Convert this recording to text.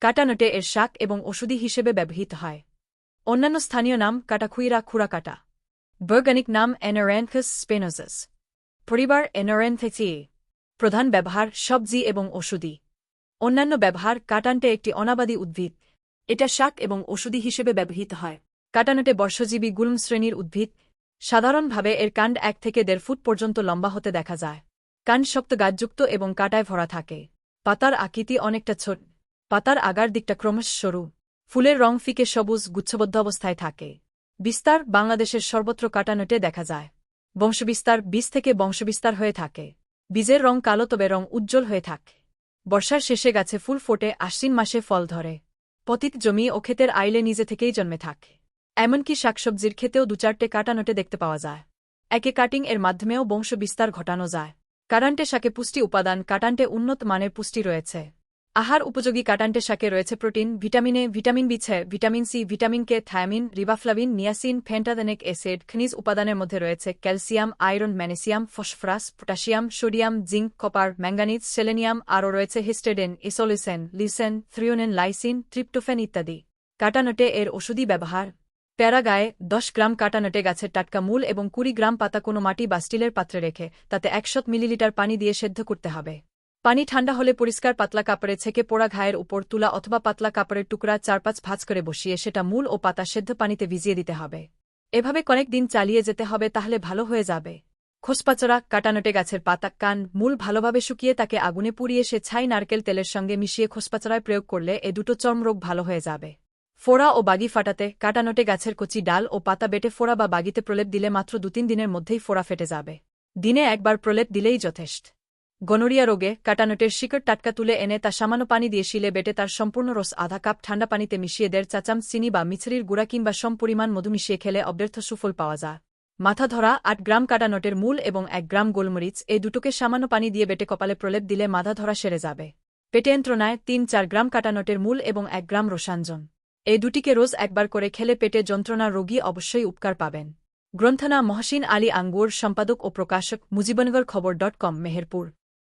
কাটানোটে এর শাক এবং ওষুধি হিসেবে ব্যবহৃত হয়। অন্যান্য স্থানীয় নাম কাটাখুইরা খুরা কাটা বৈজ্ঞানিক নাম এনোরেনথাস স্পেনোজাস। পরিবার এনোরেনথেথি প্রধান ব্যবহার সবজি এবং ওষুধি। অন্যান্য ব্যবহার কাটানটে একটি অনাবাদী উদ্ভিদ। এটা শাক এবং ওষুধি হিসেবে ব্যবহৃত হয়। কাটানোটে বর্ষজীবী গুল্ম শ্রেণির উদ্ভিদ। সাধারণভাবে এর কাণ্ড এক থেকে দেড় ফুট পর্যন্ত লম্বা হতে দেখা যায়। কাণ্ড শক্ত গাছযুক্ত এবং কাটায় ভরা থাকে। পাতার আকৃতি অনেকটা ছোট। পাতার আগার দিকটা ক্রমশ সরু। ফুলের রং ফিকে সবুজ, গুচ্ছবদ্ধ অবস্থায় থাকে। বিস্তার বাংলাদেশের সর্বত্র কাটানোটে দেখা যায়। বংশবিস্তার বীজ থেকে বংশবিস্তার হয়ে থাকে। বীজের রং কালো তবে রং উজ্জ্বল হয়ে থাকে। বর্ষার শেষে গাছে ফুল ফোটে, আশ্বিন মাসে ফল ধরে। পতিত জমি ও ক্ষেতের আইলে নিজে থেকেই জন্মে থাকে। এমনকি শাকসবজির ক্ষেতেও দু চারটে কাটানোটে দেখতে পাওয়া যায়। একে কাটিং এর মাধ্যমেও বংশবিস্তার ঘটানো যায়। কারান্টে শাকে পুষ্টি উপাদান, কাটান্টে উন্নত মানের পুষ্টি রয়েছে। আহার উপযোগী কাটান্টে শাকে রয়েছে প্রোটিন, ভিটামিনে ভিটামিন বি ছে vitamin C, vitamin K, thiamine, riboflavin, niacin, pantothenic acid, খনিজ উপাদানের মধ্যে রয়েছে calcium, iron, magnesium, phosphorus, potassium, sodium, zinc, copper, manganese, selenium, আরও রয়েছে histidine isoleucine leucine, threonine, lysine, tryptophan ইত্যাদি। কাটানোটে এর ওষুধি ব্যবহার। প্যারাগায়ে দশ গ্রাম কাটানোটে গাছের টাটকা মূল এবং কুড়ি গ্রাম পাতা কোনো মাটি বা স্টিলের পাত্রে রেখে তাতে একশত মিলিলিটার পানি দিয়ে সেদ্ধ করতে হবে। পানি ঠান্ডা হলে পরিষ্কার পাতলা কাপড়ে ছেঁকে পোড়া ঘায়ের উপর তুলা অথবা পাতলা কাপড়ের টুকরা চার পাঁচ ভাঁজ করে বসিয়ে সেটা মূল ও পাতা সেদ্ধ পানিতে ভিজিয়ে দিতে হবে। এভাবে কয়েক দিন চালিয়ে যেতে হবে তাহলে ভালো হয়ে যাবে। খোসপাচড়া, কাটানোটে গাছের পাতা, কান, মূল ভালোভাবে শুকিয়ে তাকে আগুনে পুড়িয়ে সে ছাই নারকেল তেলের সঙ্গে মিশিয়ে খোসপাচড়ায় প্রয়োগ করলে এ দুটো চর্মরোগ ভালো হয়ে যাবে। ফোড়া ও বাগি ফাটাতে কাটানোটে গাছের কচি ডাল ও পাতা বেটে ফোড়া বা বাগিতে প্রলেপ দিলে মাত্র দু তিন দিনের মধ্যেই ফোড়া ফেটে যাবে। দিনে একবার প্রলেপ দিলেই যথেষ্ট। গনোরিয়া রোগে কাটানোটের শিকড় টাটকা তুলে এনে তা সামান্য পানি দিয়ে শিলে বেটে তার সম্পূর্ণ রস আধা কাপ ঠান্ডা পানিতে মিশিয়ে দেড় চাচাম চিনি বা মিছরির গুঁড়া কিংবা সম পরিমাণ মধু মিশিয়ে খেলে অব্যর্থ সুফল পাওয়া যায়। মাথা ধরা আট গ্রাম কাটানোটের মূল এবং এক গ্রাম গোলমরিচ এই দুটোকে সামান্য পানি দিয়ে বেটে কপালে প্রলেপ দিলে মাথা ধরা সেরে যাবে। পেটে যন্ত্রণায় তিন চার গ্রাম কাটানোটের মূল এবং এক গ্রাম রসাঞ্জন। এই দুটিকে রোজ একবার করে খেলে পেটে যন্ত্রণা রোগী অবশ্যই উপকার পাবেন। গ্রন্থনা মহসিন আলী আঙ্গুর, সম্পাদক ও প্রকাশক, মুজিবনগর খবর ডট কম, মেহেরপুর।